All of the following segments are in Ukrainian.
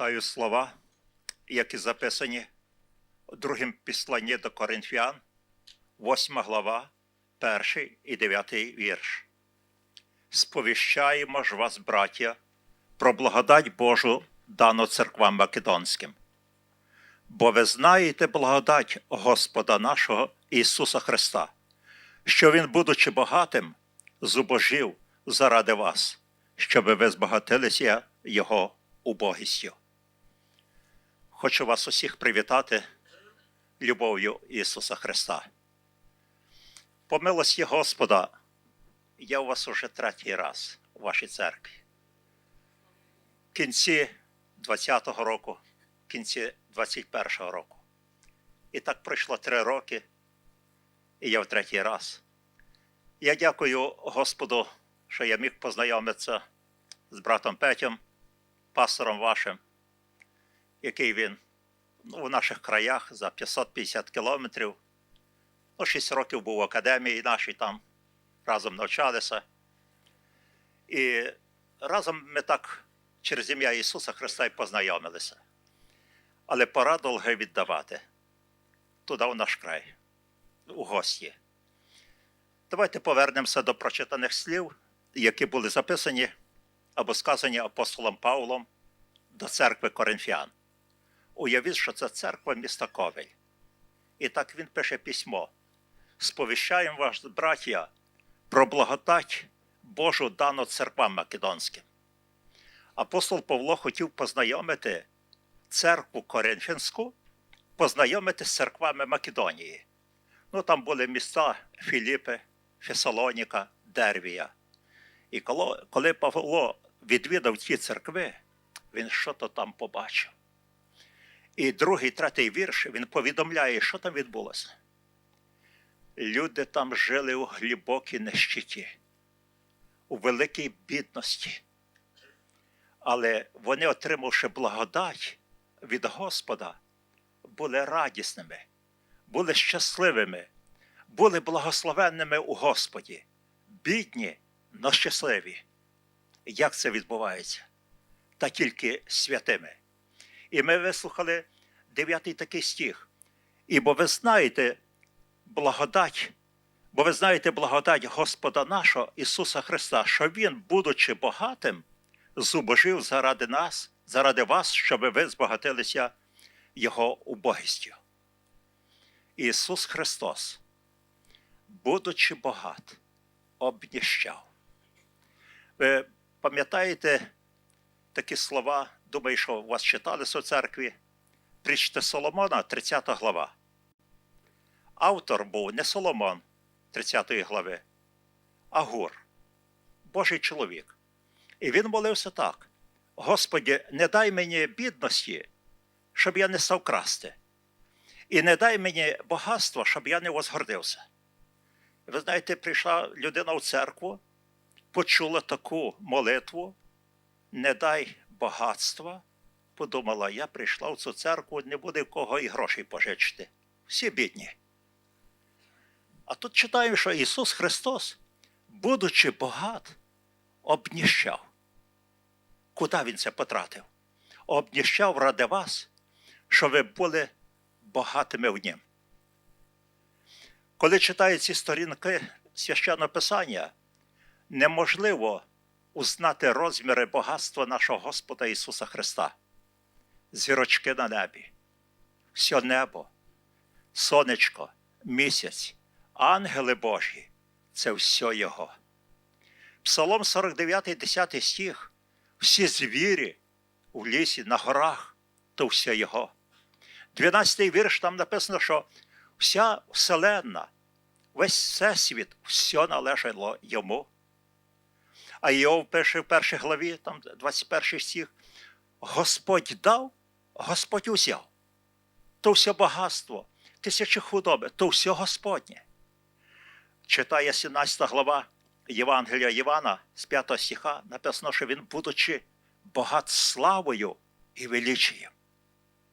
Прочитаю слова, які записані у другому післанні до Коринфян, 8 глава, 1 і 9 вірш. Сповіщаємо ж вас, браття, про благодать Божу, дану церквам Македонським. Бо ви знаєте благодать Господа нашого Ісуса Христа, що Він, будучи багатим, зубожив заради вас, щоб ви збагатилися Його убогістю. Хочу вас усіх привітати любов'ю Ісуса Христа. По милості Господа, я у вас уже третій раз у вашій церкві. В кінці 20-го року, в кінці 21-го року. І так пройшло три роки, і я в третій раз. Я дякую Господу, що я міг познайомитися з братом Петям, пастором вашим, який він ну, у наших краях за 550 кілометрів. Ну, 6 років був в академії нашій там, разом навчалися. І разом ми так через ім'я Ісуса Христа і познайомилися. Але пора долги віддавати туди в наш край, у гості. Давайте повернемося до прочитаних слів, які були записані або сказані апостолом Павлом до церкви Коринфян. Уявіть, що це церква міста Ковель. І так він пише письмо. Сповіщаємо вас, браття, про благодать Божу дану церквам Македонським. Апостол Павло хотів познайомити церкву Коринфянську, познайомити з церквами Македонії. Ну, там були міста Філіпи, Фесалоніка, Дервія. І коли, Павло відвідав ті церкви, він що то там побачив. І другий, третій вірш він повідомляє, що там відбулося. Люди там жили у глибокій нещиті, у великій бідності. Але вони, отримавши благодать від Господа, були радісними, були щасливими, були благословенними у Господі, бідні, но щасливі. Як це відбувається? Та тільки святими. І ми вислухали дев'ятий такий стих. І бо ви знаєте благодать, бо ви знаєте благодать Господа нашого Ісуса Христа, що Він, будучи багатим, зубожив заради нас, заради вас, щоб ви збагатилися Його убогістю. Ісус Христос, будучи багат, обніщав. Ви пам'ятаєте такі слова, думаю, що у вас читалися у церкві? Причте Соломона, 30 глава. Автор був не Соломон 30 глави, а Гур, Божий чоловік. І він молився так: Господі, не дай мені бідності, щоб я не став красти. І не дай мені багатства, щоб я не возгордився. Ви знаєте, прийшла людина в церкву, почула таку молитву, не дай багатства, подумала, я прийшла в цю церкву, не буде в кого і грошей пожичити. Всі бідні. А тут читаємо, що Ісус Христос, будучи багат, обніщав. Куди Він це потратив? Обніщав ради вас, щоб ви були багатими в Нім. Коли читаю ці сторінки священного Писання, неможливо узнати розміри багатства нашого Господа Ісуса Христа. Зірочки на небі, все небо, сонечко, місяць, ангели Божі це все Його. Псалом 49, 10 стих, всі звірі у лісі, на горах, то все Його. 12 вірш там написано, що вся вселенна, весь всесвіт, все належало йому. А Йов пише в першій главі, там 21 стих, Господь дав, Господь узяв. То все багатство, тисячі худоби, то все Господнє. Читає 17 глава Євангелія Івана з 5 стиха, написано, що він, будучи багат славою і величієм,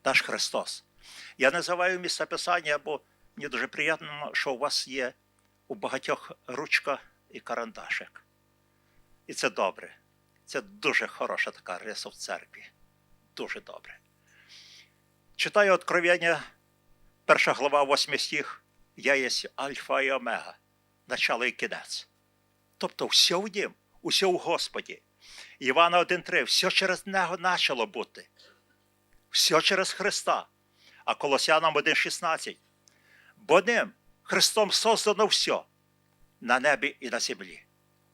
наш Христос. Я називаю місце Писання, бо мені дуже приємно, що у вас є у багатьох ручка і карандашик. І це добре. Це дуже хороша така риса в церкві. Дуже добре. Читаю Откровення, перша глава, восьмий стих. Я є Альфа і Омега, начало і кінець. Тобто все в нім, усе в Господі. Івана 1.3, все через нього почало бути. Все через Христа. А Колосянам 1.16. Бо ним Христом создано все на небі і на землі.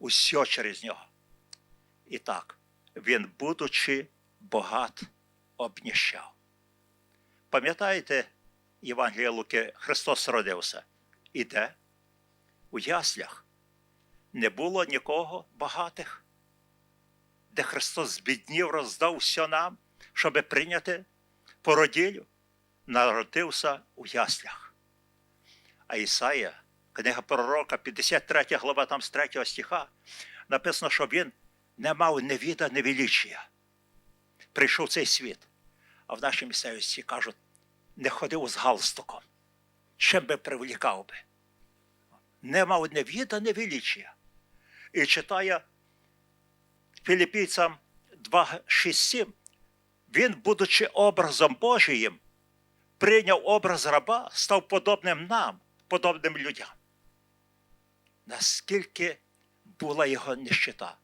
Усе через нього. І так, він, будучи богат, обніщав. Пам'ятаєте, Євангелія Луки, Христос родився. І де? У яслях. Не було нікого багатих, де Христос збіднів, роздав все нам, щоби прийняти породілю, народився у яслях. А Ісая, книга пророка, 53 глава, там з 3 стиха, написано, що він не мав ні віда, ні величія. Прийшов цей світ. А в нашій місцевості кажуть, не ходив з галстуком. Чим би привлікав би? Не мав ні віда, ні величія. І читає Філіппійцям 2, 6, 7. Він, будучи образом Божиїм, прийняв образ раба, став подобним нам, подобним людям. Наскільки була його нищета.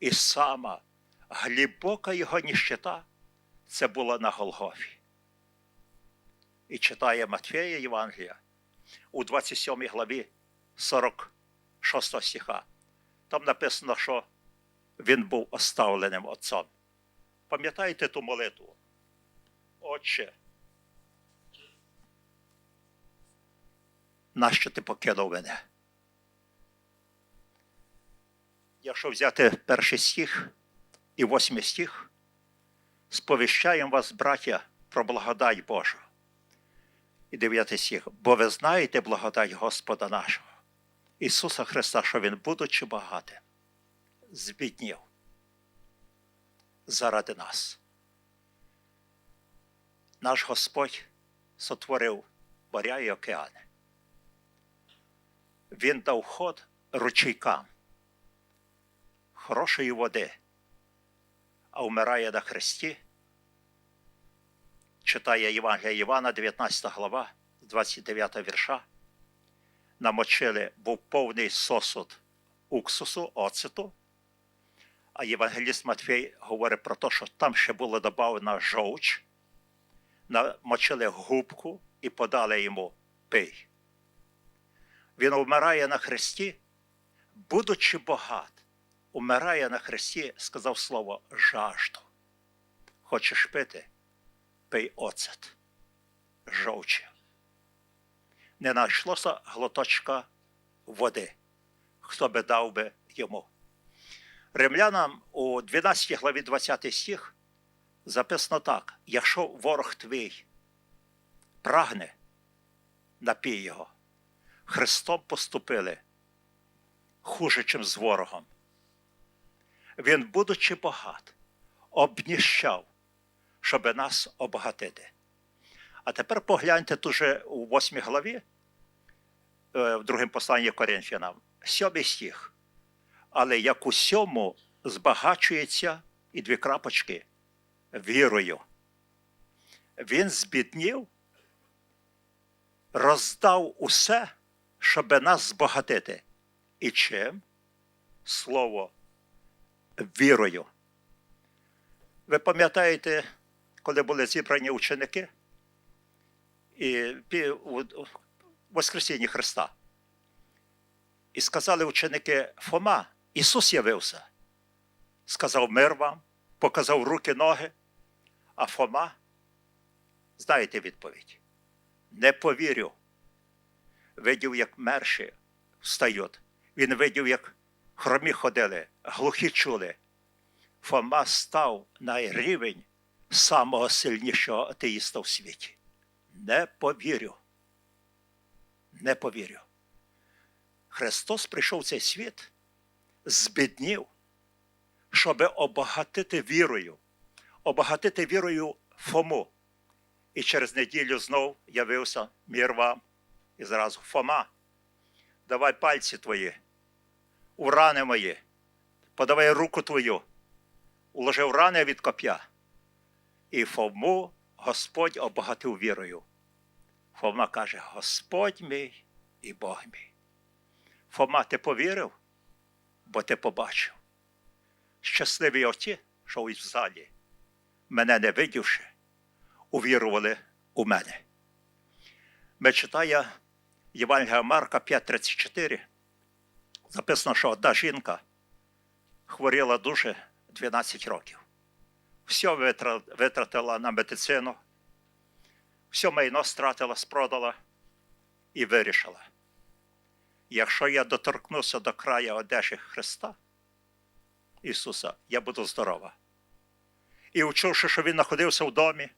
І сама глибока його нищета це була на Голгофі. І читає Матфея Євангелія у 27 главі 46 стиха. Там написано, що він був оставленим отцом. Пам'ятаєте ту молитву? Отче, нащо ти покинув мене? Якщо взяти перший стих і восьмий стих, сповіщаємо вас, браття, про благодать Божу. І дев'ятий стих. Бо ви знаєте благодать Господа нашого, Ісуса Христа, що Він, будучи багатим, збіднів заради нас. Наш Господь сотворив моря і океани. Він дав ход ручейкам хорошої води, а вмирає на хресті. Читає Євангелія Івана, 19 глава, 29 вірша. Намочили був повний сосуд уксусу, оцету. А Євангеліст Матфей говорить про те, що там ще було додано жовч, намочили губку і подали йому пий. Він вмирає на хресті, будучи багат, умирає на хресті, сказав слово жажду. Хочеш пити? Пий оцет, жовчі. Не знайшлося глоточка води, хто би дав би йому. Римлянам у 12 главі 20 стих записано так: якщо ворог твій прагне, напій його, Христом поступили хуже, чим з ворогом. Він, будучи багат, обніщав, щоб нас обагатити. А тепер погляньте дуже у 8 главі, е, в другому посланні Коринфянам, сьомий стих. Але як у сьому збагачується і дві крапочки вірою. Він збіднів, роздав усе, щоб нас збагатити. І чим? Слово вірою. Ви пам'ятаєте, коли були зібрані ученики і у Воскресінні Христа? І сказали ученики Фома, Ісус явився. Сказав мир вам, показав руки, ноги. А Фома, знаєте відповідь? Не повірю. Видів, як мерші встають. Він видів, як хромі ходили, глухі чули. Фома став на рівень самого сильнішого атеїста в світі. Не повірю. Не повірю. Христос прийшов в цей світ, збіднів, щоб обагатити вірою, обагатити вірою Фому. І через неділю знов явився мір вам. І зразу Фома, давай пальці твої, у рани мої, подавай руку твою, уложив рани від коп'я І Фому Господь обагатив вірою. Фома каже: Господь мій і Бог мій. Фома, ти повірив, бо ти побачив. Щасливі оті, що в залі, мене не видівши, увірували у мене. Ми читає Євангелія Марка 5.34. Записано, що одна жінка хворіла дуже 12 років. Все витратила на медицину, все майно стратила, спродала і вирішила. Якщо я доторкнуся до краю одежі Христа, Ісуса, я буду здорова. І вчувши, що Він знаходився в домі,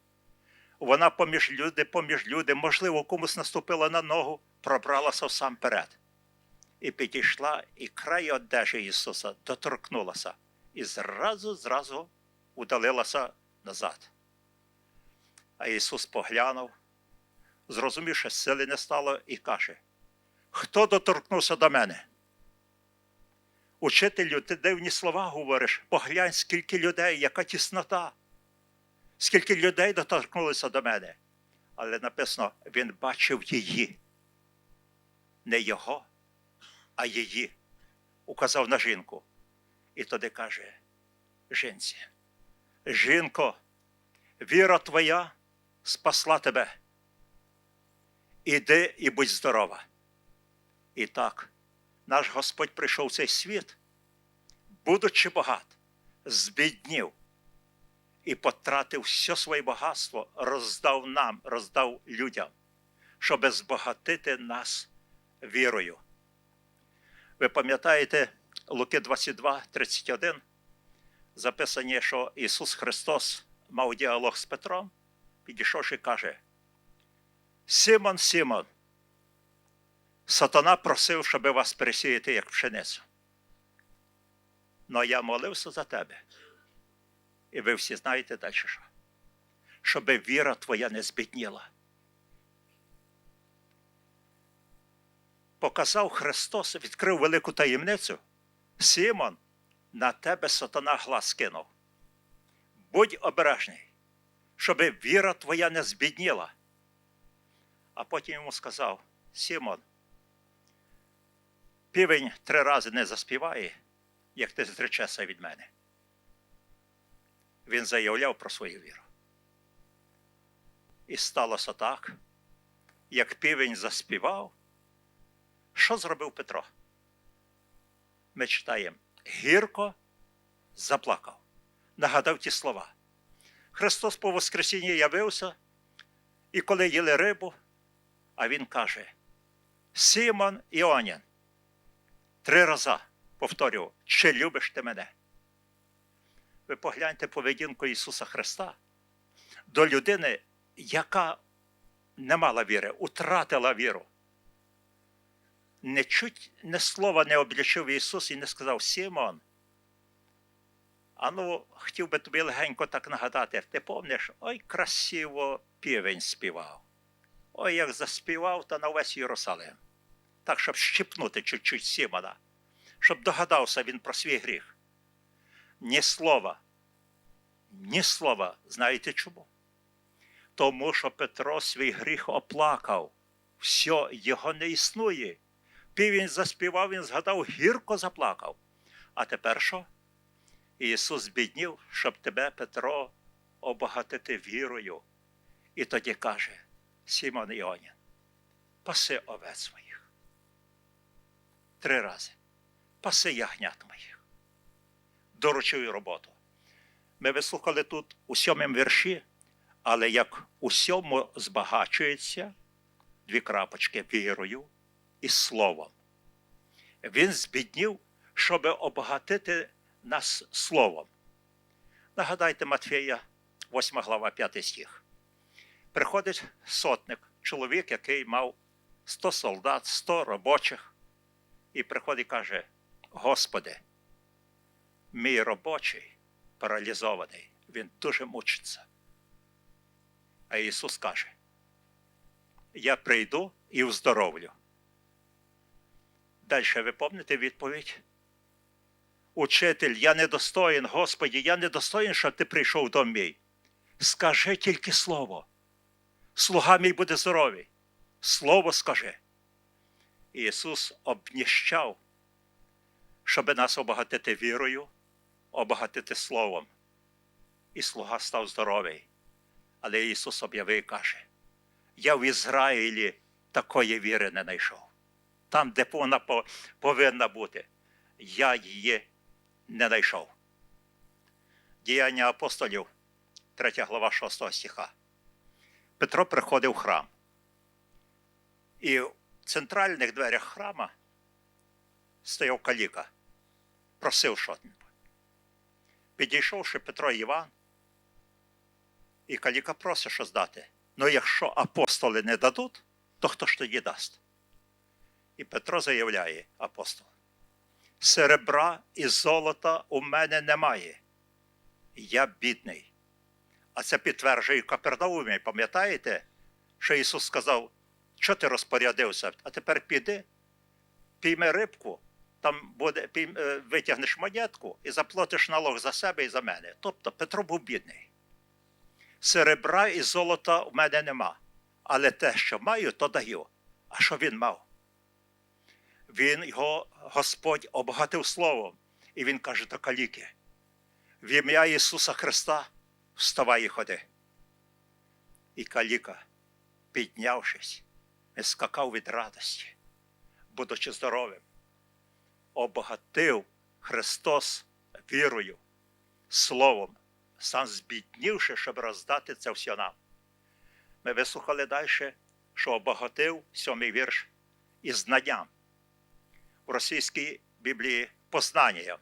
вона поміж люди, поміж люди, можливо, комусь наступила на ногу, пробралася сам перед. І підійшла, і край одежі Ісуса доторкнулася, і зразу, зразу удалилася назад. А Ісус поглянув, зрозумів, що сили не стало, і каже: Хто доторкнувся до мене? Учителю, ти дивні слова говориш, поглянь, скільки людей, яка тіснота, скільки людей доторкнулися до мене. Але написано, він бачив її, не його, а її, указав на жінку. І тоді каже: жінці, жінко, віра твоя спасла тебе. Іди і будь здорова. І так, наш Господь прийшов в цей світ, будучи багат, збіднів і потратив все своє багатство, роздав нам, роздав людям, щоб збагатити нас вірою. Ви пам'ятаєте Луки 22, 31? Записані, що Ісус Христос мав діалог з Петром, підійшовши, каже: Симон, Симон, сатана просив, щоб вас пересіяти, як пшеницю. Но я молився за тебе. І ви всі знаєте далі що? Щоб віра твоя не збідніла. Показав Христос, відкрив велику таємницю. Симон, на тебе сатана глас кинув. Будь обережний, щоб віра твоя не збідніла. А потім йому сказав: Симон, півень три рази не заспіває, як ти зречешся від мене. Він заявляв про свою віру. І сталося так, як півень заспівав, що зробив Петро? Ми читаємо гірко заплакав, нагадав ті слова. Христос по Воскресінні явився, і коли їли рибу, а він каже: Симон Іонін, три рази повторював, чи любиш ти мене? Ви погляньте поведінку Ісуса Христа до людини, яка не мала віри, утратила віру. Не чуть не слова не облічив Ісус і не сказав Симон. А ну, хотів би тобі легенько так нагадати, ти помниш, ой, красиво півень співав. Ой, як заспівав, та на весь Єрусалим. Так, щоб щипнути чуть-чуть Симона, щоб догадався він про свій гріх. Ні слова, ні слова, знаєте чому? Тому що Петро свій гріх оплакав. Все, його не існує. Півень заспівав, він згадав, гірко заплакав. А тепер що? Ісус збіднів, щоб тебе, Петро, обагатити вірою. І тоді каже Сімон Іонін, паси овець своїх. Три рази. Паси ягнят моїх. Доручив роботу. Ми вислухали тут у сьомому вірші, але як у сьому збагачується дві крапочки вірою і словом. Він збіднів, щоб обагатити нас словом. Нагадайте Матфея, 8 глава, 5 стих. Приходить сотник, чоловік, який мав 100 солдат, 100 робочих, і приходить і каже: Господи, мій робочий паралізований, він дуже мучиться. А Ісус каже: Я прийду і вздоровлю. Далі ви помните відповідь? Учитель, я недостоїн, Господі, я недостоїн, щоб ти прийшов до мій. Скажи тільки слово. Слуга мій буде здоровий. Слово скажи. Ісус обніщав, щоб нас обагатити вірою, обагатити словом. І слуга став здоровий. Але Ісус об'явив і каже: Я в Ізраїлі такої віри не знайшов. Там, де вона повинна бути, я її не знайшов. Діяння апостолів, 3 глава 6 стиха. Петро приходив в храм. І в центральних дверях храма стояв каліка, просив щось. Підійшовши Петро і Іван, і каліка просить щось дати. Ну якщо апостоли не дадуть, то хто ж тоді дасть? І Петро заявляє апостол: серебра і золота у мене немає. Я бідний. А це підтверджує Капернаумі. Пам'ятаєте, що Ісус сказав, що ти розпорядився, а тепер піди, пійми рибку, там буде, пійм, е, витягнеш монетку і заплатиш налог за себе і за мене. Тобто Петро був бідний. Серебра і золота в мене нема. Але те, що маю, то даю. А що він мав? Він його Господь обгатив словом. І він каже до каліки: в ім'я Ісуса Христа вставай і ходи. І каліка, піднявшись, не скакав від радості, будучи здоровим, обогатив Христос вірою, словом, сам збіднівши, щоб роздати це все нам. Ми вислухали далі, що обогатив сьомий вірш із знанням в російській Біблії познанням.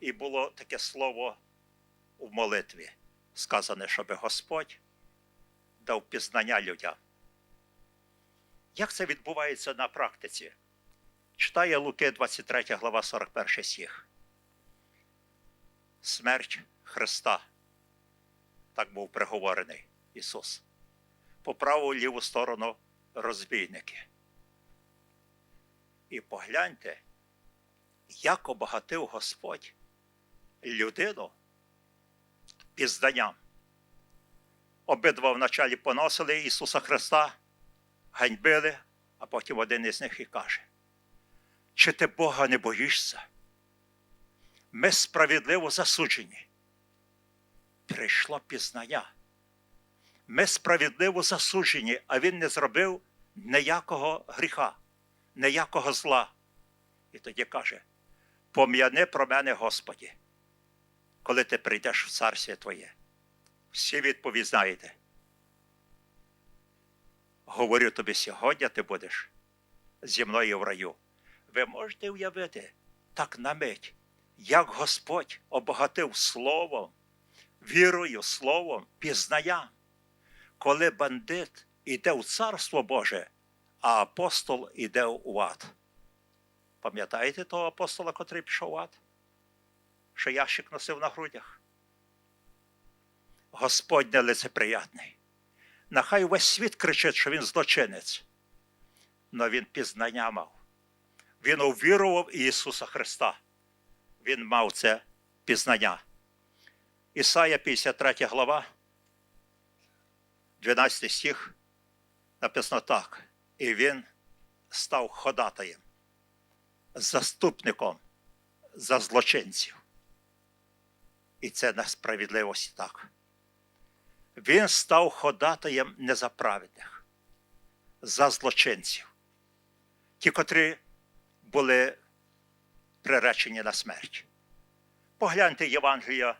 І було таке слово у молитві, сказане, щоб Господь дав пізнання людям. Як це відбувається на практиці? Читає Луки 23 глава 41 стих. Смерть Христа. Так був приговорений Ісус. По праву ліву сторону розбійники. І погляньте, як обагатив Господь людину пізданням. Обидва вначалі поносили Ісуса Христа, ганьбили, а потім один із них і каже: Чи ти Бога не боїшся? Ми справедливо засуджені. Прийшло пізнання. Ми справедливо засуджені, а він не зробив ніякого гріха, ніякого зла. І тоді каже: Пом'яни про мене, Господі, коли ти прийдеш в царстві Твоє. Всі відповідь знаєте. Говорю тобі, сьогодні ти будеш зі мною в раю. Ви можете уявити так на мить, як Господь обогатив словом, вірою, словом, пізнанням, коли бандит іде в Царство Боже, а апостол іде у ад. Пам'ятаєте того апостола, котрий пішов в ад? Що ящик носив на грудях? Господь нелицеприятний. Нехай весь світ кричить, що він злочинець. Но він пізнання мав. Він увірував Ісуса Христа. Він мав це пізнання. Ісая 53 глава, 12 стих, написано так. І він став ходатаєм, заступником за злочинців. І це несправедливості так. Він став ходатаєм незаправедних, за злочинців, ті, котрі були приречені на смерть. Погляньте Євангелія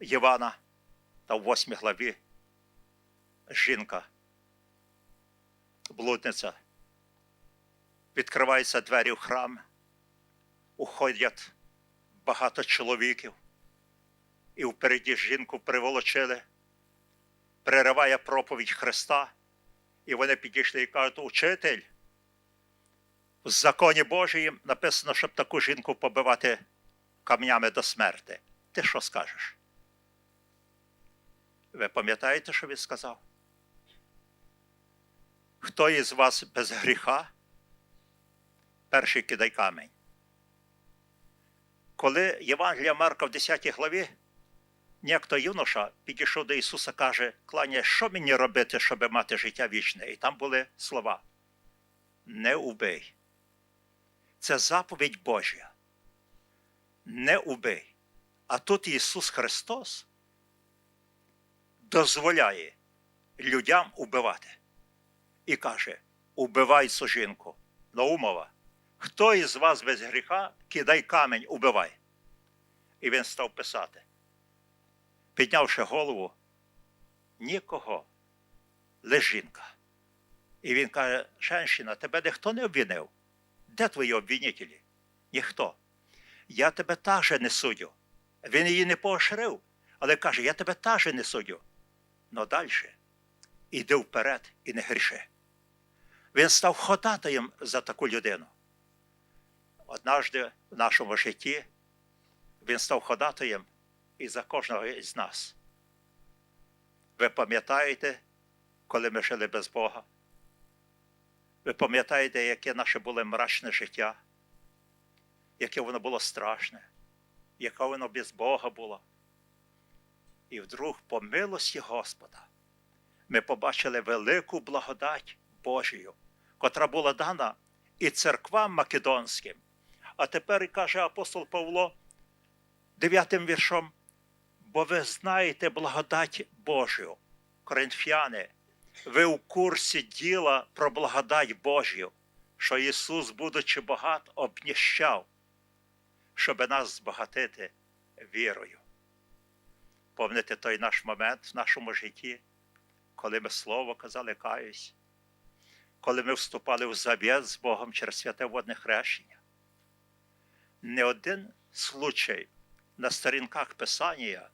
Івана та в 8 главі жінка, блудниця. Відкриваються двері в храм, уходять багато чоловіків, і впереді жінку приволочили, перериває проповідь Христа, і вони підійшли і кажуть, учитель, в законі Божіїм написано, щоб таку жінку побивати камнями до смерти. Ти що скажеш? Ви пам'ятаєте, що він сказав? Хто із вас без гріха? Перший кидай камінь. Коли Євангелія Марка в 10 главі Некто юноша підійшов до Ісуса, каже, кланяє, що мені робити, щоб мати життя вічне? І там були слова. Не убий. Це заповідь Божа. Не убий. А тут Ісус Христос дозволяє людям убивати. І каже: убивай жінку. Ну, умова. Хто із вас без гріха, кидай камінь, убивай. І він став писати. Піднявши голову, нікого, лише жінка. І він каже: Женщина, тебе ніхто не обвинив. Де твої обвинителі? Ніхто. Я тебе теж не суддю. Він її не пооширив, але каже: Я тебе теж не суддю. Но далі іди вперед і не гріши. Він став ходатаєм за таку людину. Однажды в нашому житті він став ходатаєм і за кожного із нас. Ви пам'ятаєте, коли ми жили без Бога? Ви пам'ятаєте, яке наше було мрачне життя, яке воно було страшне, яке воно без Бога було. І вдруг, по милості Господа, ми побачили велику благодать Божію, котра була дана і церквам македонським. А тепер каже апостол Павло дев'ятим віршом, бо ви знаєте благодать Божю, коринфяни, ви у курсі діла про благодать Божю, що Ісус, будучи багат, обніщав, щоб нас збагатити вірою. Помните той наш момент в нашому житті, коли ми слово казали каюсь, коли ми вступали в завіт з Богом через святе водне хрещення. Не один случай на сторінках Писання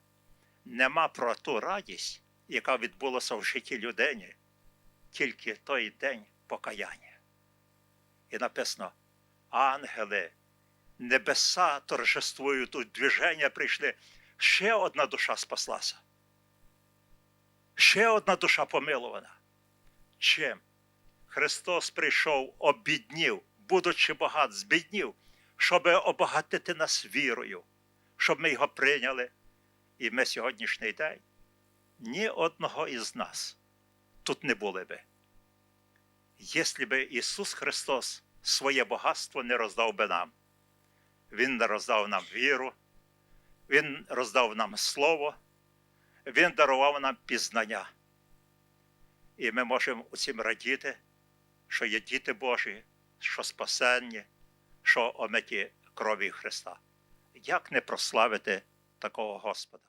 нема про ту радість, яка відбулася в житті людини, тільки той день покаяння. І написано: ангели, небеса торжествують, тут движення прийшли. Ще одна душа спаслася. Ще одна душа помилована. Чим? Христос прийшов, обіднів, будучи багат, збіднів, щоб обагатити нас вірою, щоб ми його прийняли. І ми сьогоднішній день ні одного із нас тут не були би. Якщо би Ісус Христос своє багатство не роздав би нам, Він не роздав нам віру, Він роздав нам Слово, Він дарував нам пізнання. І ми можемо усім радіти, що є діти Божі, що спасенні, що омиті крові Христа. Як не прославити такого Господа?